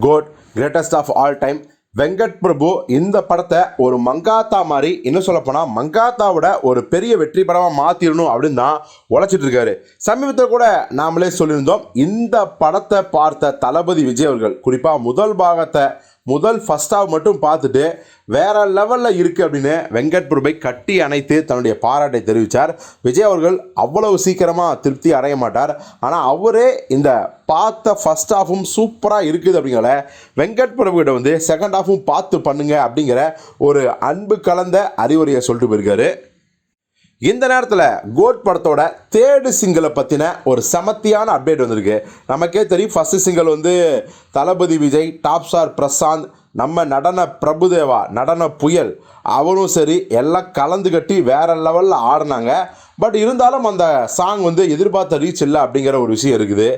GOAT greatest of all time Venkat Prabhu இந்த படத்தை ஒரு மங்காத்தா மாதிரி இன்னும் சொல்லப்போனால் மங்காத்தாவோட ஒரு பெரிய வெற்றி படமாக மாற்றிடணும் அப்படின்னு தான் உழைச்சிட்டு இருக்காரு. சமீபத்தில் கூட நாமளே சொல்லியிருந்தோம் இந்த படத்தை பார்த்த தளபதி விஜய் அவர்கள் குறிப்பாக முதல் பாகத்தை முதல் ஃபஸ்ட் ஹாஃப் மட்டும் பார்த்துட்டு வேற லெவலில் இருக்குது அப்படின்னு வெங்கட் பிரபை கட்டி அணைத்து தன்னுடைய பாராட்டை தெரிவித்தார் விஜய் அவர்கள் அவ்வளவு சீக்கிரமாக திருப்தி அடைய மாட்டார். ஆனால் அவரே இந்த பார்த்த ஃபஸ்ட் ஹாஃபும் சூப்பராக இருக்குது அப்படிங்கிற வெங்கட் பிரபுகிட்ட வந்து செகண்ட் ஹாஃபும் பார்த்து பண்ணுங்க அப்படிங்கிற ஒரு அன்பு கலந்த அறிவுரையை சொல்லிட்டு போயிருக்காரு. இந்த நேரத்தில் கோட் படத்தோட தேர்டு சிங்கிளை பற்றின ஒரு செமத்தியான அப்டேட் வந்திருக்கு. நமக்கே தெரியும் ஃபஸ்ட்டு சிங்கிள் வந்து தளபதி விஜய் டாப் ஸ்டார் பிரசாந்த் நம்ம நடன பிரபுதேவா நடன புயல் அவரும் சரி எல்லாம் கலந்து கட்டி வேற லெவலில் ஆடினாங்க. பட் இருந்தாலும் அந்த சாங் வந்து எதிர்பார்த்த ரீச் இல்லை அப்படிங்கிற ஒரு விஷயம் இருக்குது.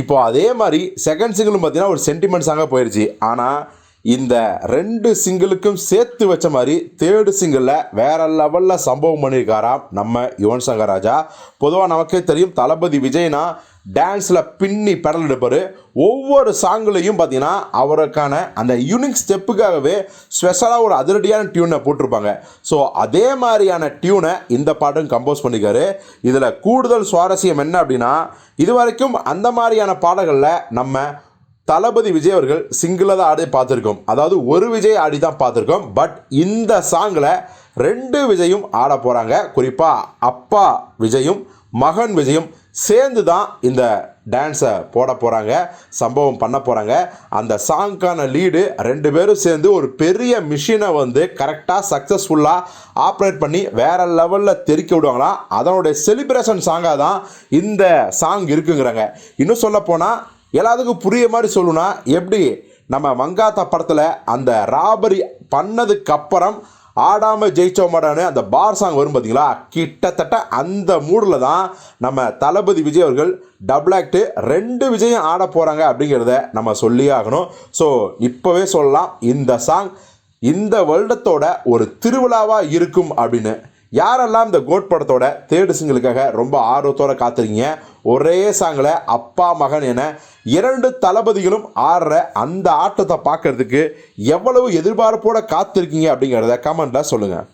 இப்போ அதே மாதிரி செகண்ட் சிங்கிளும் பார்த்தீங்கன்னா ஒரு சென்டிமெண்ட் சாங்காக போயிடுச்சு ஆனால் இந்த ரெண்டு சிங்கிளுக்கும் சேர்த்து வச்ச மாதிரி தேர்டு சிங்கிளில் வேற லெவலில் சம்பவம் பண்ணியிருக்காராம் நம்ம யுவன் சங்கர் ராஜா. பொதுவாக நமக்கே தெரியும் தளபதி விஜய்னா டான்ஸில் பின்னி பெடல் எடுப்பார். ஒவ்வொரு சாங்குலையும் பார்த்தீங்கன்னா அவருக்கான அந்த யூனிக் ஸ்டெப்புக்காகவே ஸ்பெஷலாக ஒரு அதிரடியான டியூனை போட்டிருப்பாங்க. ஸோ அதே மாதிரியான டியூனை இந்த பாட்டும் கம்போஸ் பண்ணிக்காரு. இதில் கூடுதல் சுவாரஸ்யம் என்ன அப்படின்னா இது வரைக்கும் அந்த மாதிரியான பாடல்களில் நம்ம தளபதி விஜய் அவர்கள் சிங்கிளாக தான் ஆடி பார்த்துருக்கோம். அதாவது ஒரு விஜய் ஆடி தான் பார்த்துருக்கோம். பட் இந்த சாங்கில் ரெண்டு விஜயும் ஆட போகிறாங்க குறிப்பாக அப்பா விஜயும் மகன் விஜயும் சேர்ந்து தான் இந்த டான்ஸை போட போகிறாங்க சம்பவம் பண்ண போகிறாங்க அந்த சாங்க்கான லீடு ரெண்டு பேரும் சேர்ந்து ஒரு பெரிய மிஷினை வந்து கரெக்டாக சக்ஸஸ்ஃபுல்லாக ஆப்ரேட் பண்ணி வேறு லெவலில் தெரிக்க விடுவாங்களாம். அதனுடைய செலிப்ரேஷன் சாங்காக தான் இந்த சாங் இருக்குங்கிறாங்க. இன்னும் சொல்லப்போனால் எல்லாத்துக்கும் புரிய மாதிரி சொல்லணும்னா எப்படி? நம்ம மங்காத்தா படத்தில் அந்த ராபரி பண்ணதுக்கப்புறம் ஆடாமல் ஜெயிச்சோமாடான்னு அந்த பார் சாங் வரும் பார்த்தீங்களா கிட்டத்தட்ட அந்த மூடில் தான் நம்ம தளபதி விஜய் அவர்கள் டபுள் ஆக்டு ரெண்டு விஜயம் ஆட போகிறாங்க அப்படிங்கிறத நம்ம சொல்லியே ஆகணும். ஸோ இப்போவே சொல்லலாம். இந்த சாங் இந்த வருடத்தோட ஒரு திருவிழாவாக இருக்கும் அப்படின்னு. யாரெல்லாம் இந்த கோட் படத்தோட தேர்டு சிங்கிளுக்காக ரொம்ப ஆர்வத்தோட காத்திருக்கீங்க ஒரே சாங்கில் அப்பா மகன் என இரண்டு தளபதிகளும் ஆடுற அந்த ஆட்டத்தை பார்க்கறதுக்கு எவ்வளவு எதிர்பார்ப்போட காத்திருக்கீங்க அப்படிங்கிறத கமெண்ட்டில் சொல்லுங்கள்